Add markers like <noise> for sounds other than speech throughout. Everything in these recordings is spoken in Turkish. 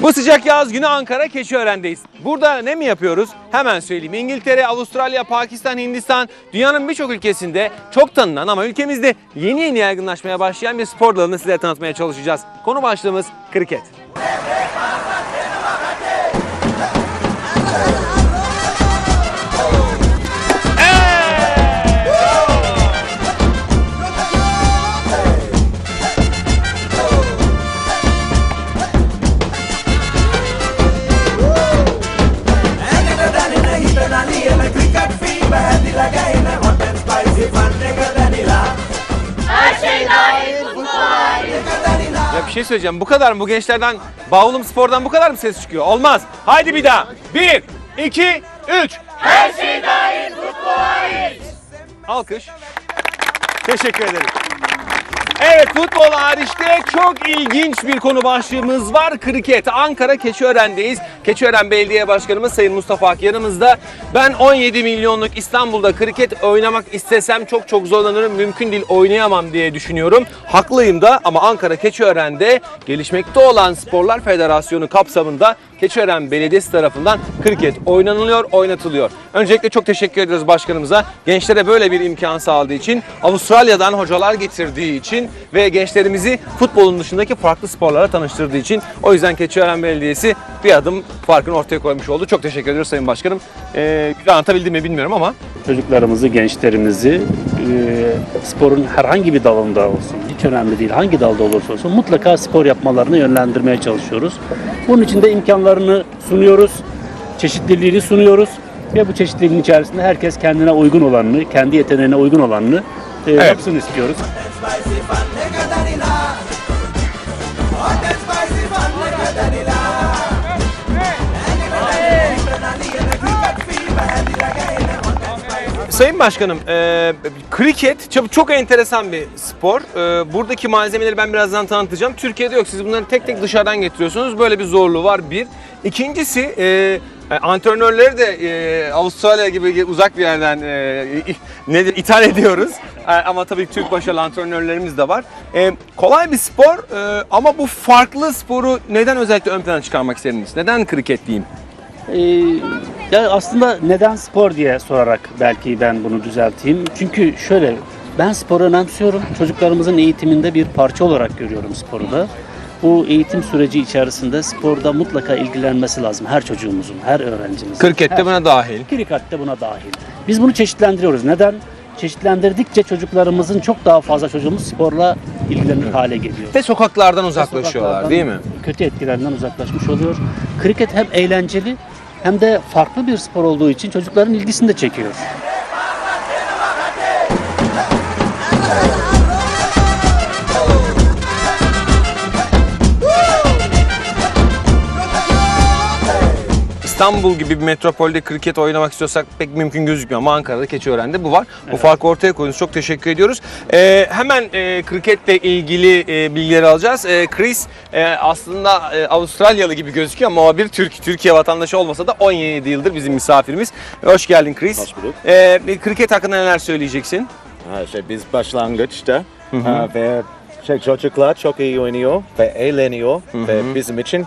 Bu sıcak yaz günü Ankara Keçiören'deyiz. Burada ne mi yapıyoruz? Hemen söyleyeyim. İngiltere, Avustralya, Pakistan, Hindistan dünyanın birçok ülkesinde çok tanınan ama ülkemizde yeni yeni yaygınlaşmaya başlayan bir spor dalını size tanıtmaya çalışacağız. Konu başlığımız kriket. Şey söyleyeceğim. Bu kadar mı? Bu gençlerden, Bağulum Spor'dan bu kadar mı ses çıkıyor? Olmaz. Haydi bir daha. Bir, iki, üç. Her şey dahil, futbol Alkış. Teşekkür ederim. Evet futbol hariçte çok ilginç bir konu başlığımız var. Kriket. Ankara Keçiören'deyiz. Keçiören Belediye Başkanımız Sayın Mustafa Ak yanımızda. Ben 17 milyonluk İstanbul'da kriket oynamak istesem çok çok zorlanırım. Mümkün değil oynayamam diye düşünüyorum. Haklıyım da ama Ankara Keçiören'de gelişmekte olan Sporlar Federasyonu kapsamında Keçiören Belediyesi tarafından kriket oynanılıyor, oynatılıyor. Öncelikle çok teşekkür ediyoruz başkanımıza. Gençlere böyle bir imkan sağladığı için, Avustralya'dan hocalar getirdiği için ve gençlerimizi futbolun dışındaki farklı sporlara tanıştırdığı için o yüzden Keçiören Belediyesi bir adım farkını ortaya koymuş oldu. Çok teşekkür ediyoruz Sayın Başkanım. Ee, güzel anlatabildim mi bilmiyorum ama çocuklarımızı, gençlerimizi e, sporun herhangi bir dalında olsun, hiç önemli değil, hangi dalda olursa olsun mutlaka spor yapmalarını yönlendirmeye çalışıyoruz. Bunun için de imkanlarını sunuyoruz, çeşitliliğini sunuyoruz ve bu çeşitliliğin içerisinde herkes kendine uygun olanını, kendi yeteneğine uygun olanını e, yapsın istiyoruz. spicy Sayın Başkanım, e, kriket çok, çok enteresan bir spor. E, buradaki malzemeleri ben birazdan tanıtacağım. Türkiye'de yok. Siz bunları tek tek dışarıdan getiriyorsunuz. Böyle bir zorluğu var bir. İkincisi, e, e, antrenörleri de e, Avustralya gibi uzak bir yerden e, nedir ithal ediyoruz. E, ama tabii Türk başarılı antrenörlerimiz de var. E, kolay bir spor e, ama bu farklı sporu neden özellikle ön plana çıkarmak istediniz? Neden kriket diyeyim? Ee, ya aslında neden spor diye sorarak belki ben bunu düzelteyim. Çünkü şöyle ben sporu önemsiyorum. Çocuklarımızın eğitiminde bir parça olarak görüyorum sporu da. Bu eğitim süreci içerisinde sporda mutlaka ilgilenmesi lazım her çocuğumuzun, her öğrencimizin. Kriket de buna dahil. Kriket de buna dahil. Biz bunu çeşitlendiriyoruz. Neden? Çeşitlendirdikçe çocuklarımızın çok daha fazla çocuğumuz sporla ilgilenir hale geliyor. Ve sokaklardan uzaklaşıyorlar Sokaklardan değil mi? Kötü etkilerinden uzaklaşmış oluyor. Kriket hem eğlenceli hem de farklı bir spor olduğu için çocukların ilgisini de çekiyor. İstanbul gibi bir metropolde kriket oynamak istiyorsak pek mümkün gözükmüyor ama Ankara'da Keçiören'de bu var. Bu farkı ortaya koydunuz. Çok teşekkür ediyoruz. Ee, hemen e, kriketle ilgili e, bilgileri alacağız. E, Chris e, aslında e, Avustralyalı gibi gözüküyor ama o bir Türk. Türkiye vatandaşı olmasa da 17 yıldır bizim misafirimiz. Hoş geldin Chris. Hoş bulduk. E, bir kriket hakkında neler söyleyeceksin? Ha, şey, biz başlangıçta ha, ve şey, çocuklar çok iyi oynuyor ve eğleniyor ve bizim için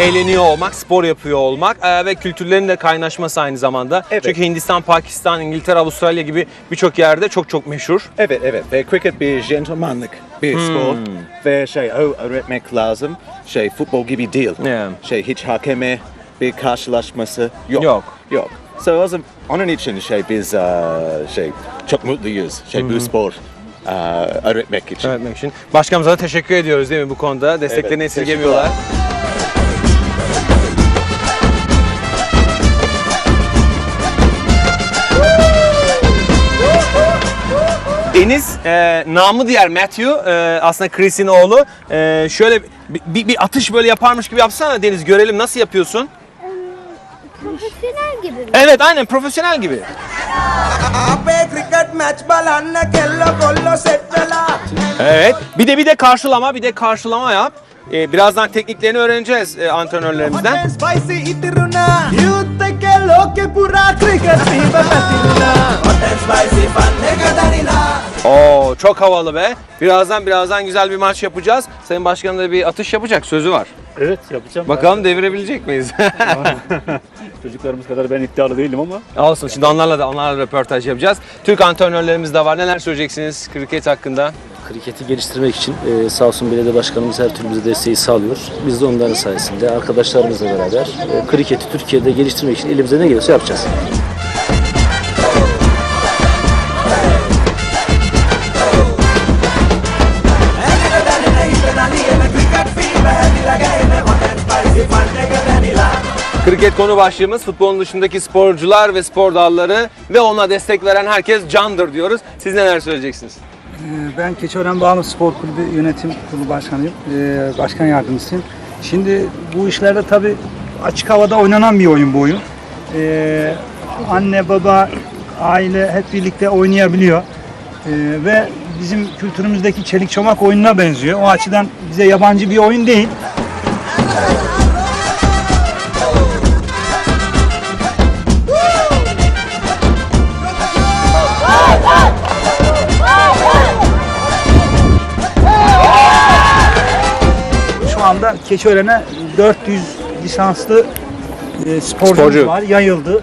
eğleniyor olmak, spor yapıyor olmak e, ve kültürlerin de kaynaşması aynı zamanda. Evet. Çünkü Hindistan, Pakistan, İngiltere, Avustralya gibi birçok yerde çok çok meşhur. Evet evet ve cricket bir gentlemanlık bir spor ve şey o öğretmek lazım. Şey futbol gibi değil. Yeah. Şey hiç hakeme bir karşılaşması yok. Yok. Yok. So o zaman onun için şey biz ah, şey çok mutluyuz. Şey bu spor ah, öğretmek için. öğretmek için. Başkanımıza da teşekkür ediyoruz değil mi bu konuda? Desteklerini Evet, esirgemiyorlar. Deniz, e, namı diğer Matthew, e, aslında Chris'in oğlu. E, şöyle bir, bir, atış böyle yaparmış gibi yapsana Deniz, görelim nasıl yapıyorsun. Profesyonel gibi mi? Evet, aynen profesyonel gibi. Evet. Bir de bir de karşılama, bir de karşılama yap. e, birazdan tekniklerini öğreneceğiz e, antrenörlerimizden. Çok havalı be. Birazdan birazdan güzel bir maç yapacağız. Sayın Başkanım da bir atış yapacak sözü var. Evet yapacağım. Bakalım devirebilecek miyiz? <laughs> Çocuklarımız kadar ben iddialı değilim ama. Olsun şimdi onlarla da onlarla röportaj yapacağız. Türk antrenörlerimiz de var. Neler söyleyeceksiniz kriket hakkında? Kriketi geliştirmek için e, sağ olsun belediye başkanımız her türlü bize desteği sağlıyor. Biz de onların sayesinde arkadaşlarımızla beraber e, kriketi Türkiye'de geliştirmek için elimize ne geliyorsa yapacağız. Kriket konu başlığımız futbolun dışındaki sporcular ve spor dalları ve ona destek veren herkes candır diyoruz. Siz neler söyleyeceksiniz? Ee, Ben Keçiören Bağlı Spor Kulübü Yönetim Kurulu Başkanıyım, ee, başkan yardımcısıyım. Şimdi bu işlerde tabii açık havada oynanan bir oyun bu oyun. Ee, anne, baba, aile hep birlikte oynayabiliyor. Ve bizim kültürümüzdeki çelik çomak oyununa benziyor. O açıdan bize yabancı bir oyun değil. Keçiören'e 400 lisanslı e, sporcumuz Sporcu. var, yayıldı.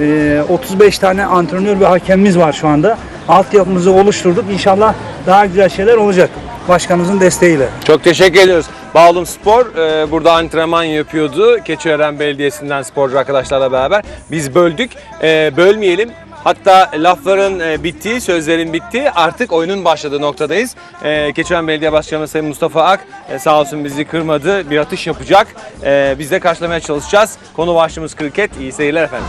E, 35 tane antrenör ve hakemimiz var şu anda. Altyapımızı oluşturduk. İnşallah daha güzel şeyler olacak. Başkanımızın desteğiyle. Çok teşekkür ediyoruz. Bağlum Spor e, burada antrenman yapıyordu. Keçiören Belediyesi'nden sporcu arkadaşlarla beraber. Biz böldük. E, bölmeyelim. Hatta lafların e, bittiği, sözlerin bittiği artık oyunun başladığı noktadayız. E, Keçiören Belediye Başkanı Sayın Mustafa Ak e, sağ olsun bizi kırmadı. Bir atış yapacak. Biz de karşılamaya çalışacağız. Konu başlığımız kriket. İyi seyirler efendim.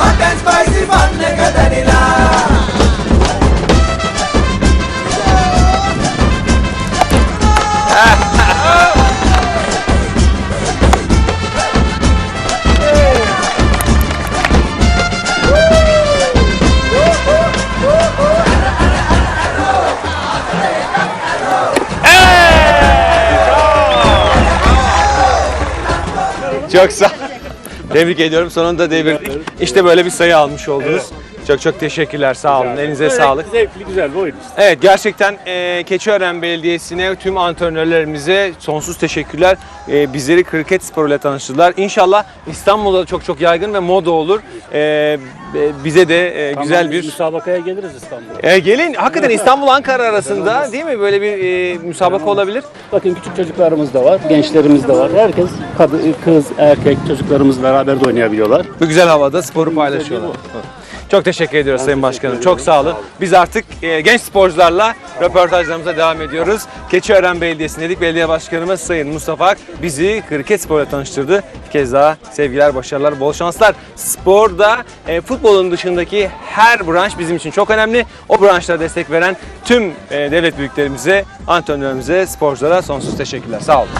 Hot and spicy fun nekadanila Sağ <laughs> Tebrik ediyorum. Sonunda devirdik. İşte böyle bir sayı almış oldunuz. Çok çok teşekkürler. Sağ olun. Elinize sağlık. Zevkli güzel bir oyun. Evet gerçekten e, Keçiören Belediyesi'ne tüm antrenörlerimize sonsuz teşekkürler. E, bizleri kriket sporuyla tanıştırdılar. İnşallah İstanbul'da çok çok yaygın ve moda olur. E, e, bize de e, güzel bir müsabakaya geliriz İstanbul'a. e, gelin hakikaten İstanbul Ankara arasında değil mi böyle bir e, müsabaka olabilir? Bakın küçük çocuklarımız da var, gençlerimiz de var. Herkes kadın, kız, erkek çocuklarımız beraber de oynayabiliyorlar. Bu güzel havada sporu paylaşıyorlar. Çok teşekkür ediyoruz Sayın Başkanım. Çok sağ olun. Biz artık e, genç sporcularla röportajlarımıza devam ediyoruz. Keçiören Belediyesi'ndeydik. Belediye Başkanımız Sayın Mustafa Ak bizi kriket sporuyla tanıştırdı. Bir kez daha sevgiler, başarılar, bol şanslar. Sporda e, futbolun dışındaki her branş bizim için çok önemli. O branşlara destek veren tüm e, devlet büyüklerimize, antrenörlerimize, sporculara sonsuz teşekkürler. Sağ olun.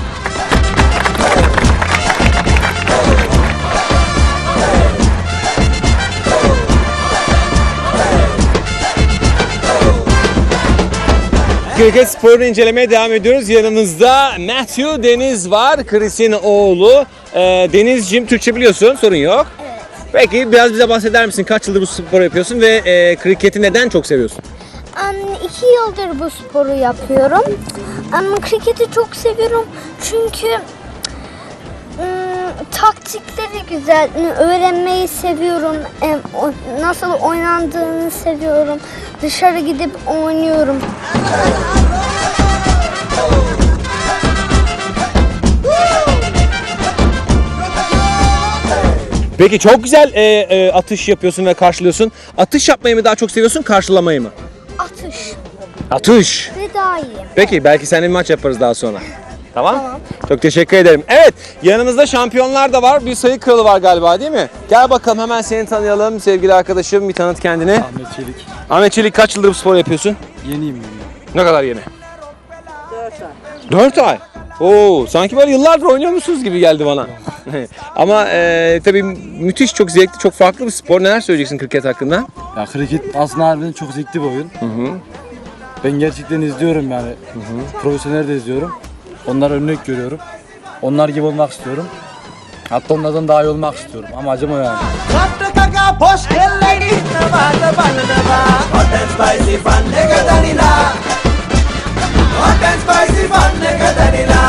Kriket sporunu incelemeye devam ediyoruz. Yanımızda Matthew Deniz var. Chris'in oğlu. Ee, Deniz'cim Türkçe biliyorsun sorun yok. Peki biraz bize bahseder misin? Kaç yıldır bu sporu yapıyorsun ve e, kriketi neden çok seviyorsun? Am, iki yıldır bu sporu yapıyorum. Ama kriketi çok seviyorum çünkü ım, taktikleri güzel, öğrenmeyi seviyorum, o- nasıl oynandığını seviyorum, dışarı gidip oynuyorum. Peki çok güzel e, e, atış yapıyorsun ve karşılıyorsun. Atış yapmayı mı daha çok seviyorsun, karşılamayı mı? Atış Atış. ve daha iyi. Peki belki seninle bir maç yaparız daha sonra. Tamam. Çok teşekkür ederim. Evet yanımızda şampiyonlar da var. Bir sayı kralı var galiba değil mi? Gel bakalım hemen seni tanıyalım sevgili arkadaşım. Bir tanıt kendini. Ahmet Çelik. Ahmet Çelik kaç yıldır bu spor yapıyorsun? Yeniyim. Ne kadar yeni? 4 ay. 4 ay. Oo, sanki böyle yıllardır oynuyor musunuz gibi geldi bana. <laughs> Ama e, tabii müthiş, çok zevkli, çok farklı bir spor. Neler söyleyeceksin kriket hakkında? Ya kriket aslında harbiden çok zevkli bir oyun. Ben gerçekten izliyorum yani. Profesyonel de izliyorum. Onlara örnek görüyorum. Onlar gibi olmak istiyorum. Hatta onlardan daha iyi olmak istiyorum. Amacım o yani. నా poster లైడి నా బాధ బండవా hotel spicy బన్నే కదనిలా hotel spicy బన్నే కదనిలా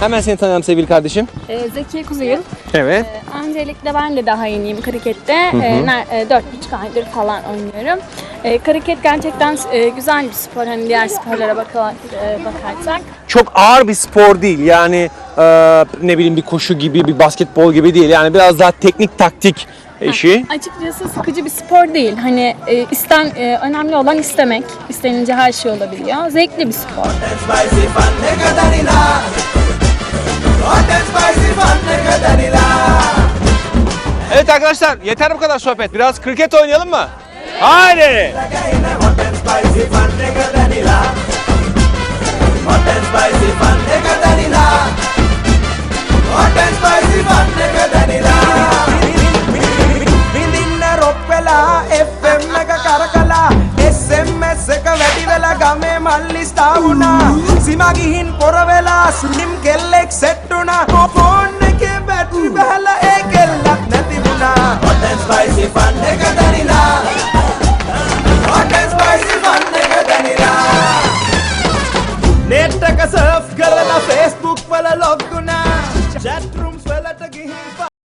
Hemen seni tanıyalım sevgili kardeşim. Ee, Zekiye Kuzey'in. Evet. Ee, Öncelikle ben de daha yeniyim krikette. Ee, ner- e, Dört buçuk aydır falan oynuyorum. Ee, Kriket gerçekten e, güzel bir spor. Hani diğer sporlara baka- e, bakarsak. Çok ağır bir spor değil. Yani e, ne bileyim bir koşu gibi, bir basketbol gibi değil. Yani biraz daha teknik taktik işi. Açıkçası sıkıcı bir spor değil. Hani e, isten e, önemli olan istemek. İstenince her şey olabiliyor. Zevkli bir spor. Evet arkadaşlar yeter bu kadar sohbet. Biraz kriket oynayalım mı? Evet. Haydi. ඉදලා ගමේ මල්ලි ස්ථාවුණා සිමගිහින් පොරවෙලා ස්ලිම් කෙල්ලෙක් සෙට්ටුනා ෆෝන් එකේ බැටරි බහලා